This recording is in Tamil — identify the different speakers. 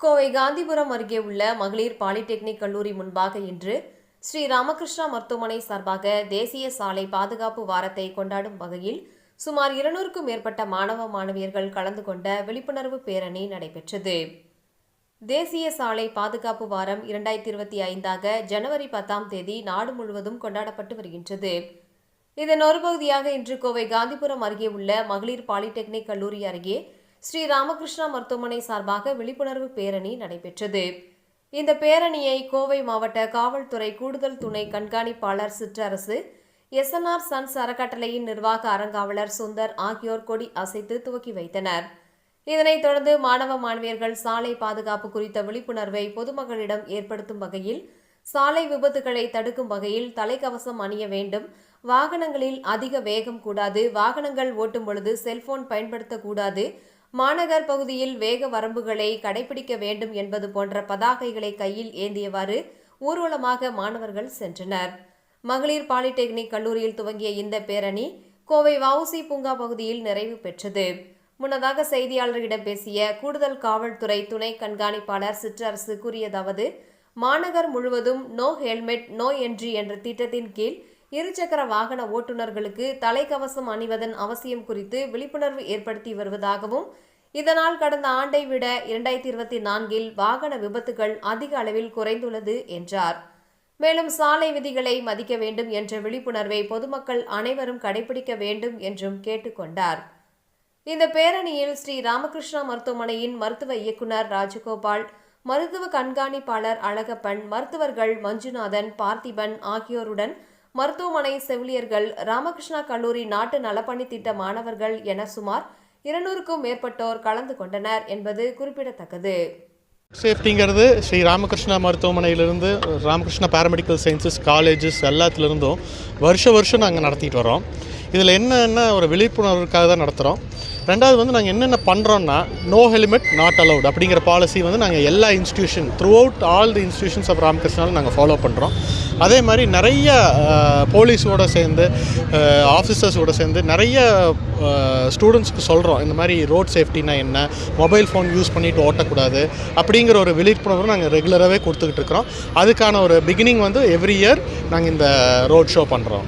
Speaker 1: கோவை காந்திபுரம் அருகே உள்ள மகளிர் பாலிடெக்னிக் கல்லூரி முன்பாக இன்று ஸ்ரீ ராமகிருஷ்ணா மருத்துவமனை சார்பாக தேசிய சாலை பாதுகாப்பு வாரத்தை கொண்டாடும் வகையில் சுமார் இருநூறுக்கும் மேற்பட்ட மாணவ மாணவியர்கள் கலந்து கொண்ட விழிப்புணர்வு பேரணி நடைபெற்றது. தேசிய சாலை பாதுகாப்பு வாரம் இரண்டாயிரத்தி இருபத்தி ஐந்தாக ஜனவரி பத்தாம் தேதி நாடு முழுவதும் கொண்டாடப்பட்டு வருகின்றது. இதன் ஒரு பகுதியாக இன்று கோவை காந்திபுரம் அருகே உள்ள மகளிர் பாலிடெக்னிக் கல்லூரி அருகே ஸ்ரீ ராமகிருஷ்ணா மருத்துவமனை சார்பாக விழிப்புணர்வு பேரணி நடைபெற்றது. இந்த பேரணியை கோவை மாவட்ட காவல்துறை கூடுதல் துணை கண்காணிப்பாளர் சிற்றரசு எஸ்என்ஆர் சன்ஸ் அறக்கட்டளையின் நிர்வாக அறங்காவலர் சுந்தர் ஆகியோர் கொடி அசைத்து துவக்கி வைத்தனர். இதனைத் தொடர்ந்து மாணவ மாணவியர்கள் சாலை பாதுகாப்பு குறித்த விழிப்புணர்வை பொதுமக்களிடம் ஏற்படுத்தும் வகையில் சாலை விபத்துகளை தடுக்கும் வகையில் தலைக்கவசம் அணிய வேண்டும். வாகனங்களில் அதிக வேகம் கூடாது. வாகனங்கள் ஓட்டும் பொழுது செல்போன் பயன்படுத்தக்கூடாது மாநகர் பகுதியில் வேக வரம்புகளை கடைபிடிக்க வேண்டும் என்பது போன்ற பதாகைகளை கையில் ஏந்தியவாறு ஊர்வலமாக மாணவர்கள் சென்றனர். மகளிர் பாலிடெக்னிக் கல்லூரியில் துவங்கிய இந்த பேரணி கோவை வவுசி பூங்கா பகுதியில் நிறைவு பெற்றது. முன்னதாக செய்தியாளர்களிடம் பேசிய கூடுதல் காவல்துறை துணை கண்காணிப்பாளர் சிற்றரசு கூறியதாவது மாநகர் முழுவதும் நோ ஹெல்மெட் நோ என்ட்ரி என்ற திட்டத்தின் கீழ் இருசக்கர வாகன ஓட்டுநர்களுக்கு தலைக்கவசம் அணிவதன் அவசியம் குறித்து விழிப்புணர்வு ஏற்படுத்தி வருவதாகவும் இதனால் கடந்த ஆண்டை விட இரண்டாயிரத்தி இருபத்தி நான்கில் வாகன விபத்துகள் அதிக அளவில் குறைந்துள்ளது என்றார். மேலும் சாலை விதிகளை மதிக்க வேண்டும் என்ற விழிப்புணர்வை பொதுமக்கள் அனைவரும் கடைபிடிக்க வேண்டும் என்றும் கேட்டுக்கொண்டார். இந்த பேரணியில் ஸ்ரீ ராமகிருஷ்ணா மருத்துவமனையின் மருத்துவ இயக்குனர் ராஜகோபால் மருத்துவ கண்காணிப்பாளர் அழகப்பன் மருத்துவர்கள் மஞ்சுநாதன் பார்த்திபன் ஆகியோருடன் மருத்துவமனை செவிலியர்கள் ராமகிருஷ்ணா கல்லூரி நாட்டு நலப்பணி திட்ட மாணவர்கள் என சுமார் இருநூறுக்கும் மேற்பட்டோர் கலந்து கொண்டனர் என்பது குறிப்பிடத்தக்கது.
Speaker 2: சேஃப்டிங்கிறது ஸ்ரீ ராமகிருஷ்ணா மருத்துவமனையிலிருந்து ராமகிருஷ்ணா பேராமெடிக்கல் சயின்சஸ் காலேஜஸ் எல்லாத்துலேருந்தும் வருஷ வருஷம் நாங்கள் நடத்திட்டு வரோம் இதில் என்னென்ன ஒரு விழிப்புணர்வுக்காக தான் நடத்துகிறோம் ரெண்டாவது வந்து நாங்கள் என்னென்ன பண்ணுறோன்னா நோ ஹெல்மெட் நாட் அலவுட் அப்படிங்கிற பாலிசி வந்து நாங்கள் எல்லா institution throughout all the institutions of ராமகிருஷ்ணாவில் நாங்கள் ஃபாலோ பண்ணுறோம் அதே மாதிரி நிறைய போலீஸோட சேர்ந்து ஆஃபீஸர்ஸோட சேர்ந்து நிறைய ஸ்டூடெண்ட்ஸ்க்கு சொல்கிறோம் இந்த மாதிரி ரோட் சேஃப்டினா என்ன மொபைல் ஃபோன் யூஸ் பண்ணிட்டு ஓட்டக்கூடாது அப்படிங்கிற ஒரு விழிப்புணர்வு நாங்கள் ரெகுலராகவே கொடுத்துக்கிட்டு இருக்கிறோம். அதுக்கான ஒரு பிகினிங் வந்து எவ்ரி இயர் நாங்கள் இந்த ரோட் ஷோ பண்ணுறோம்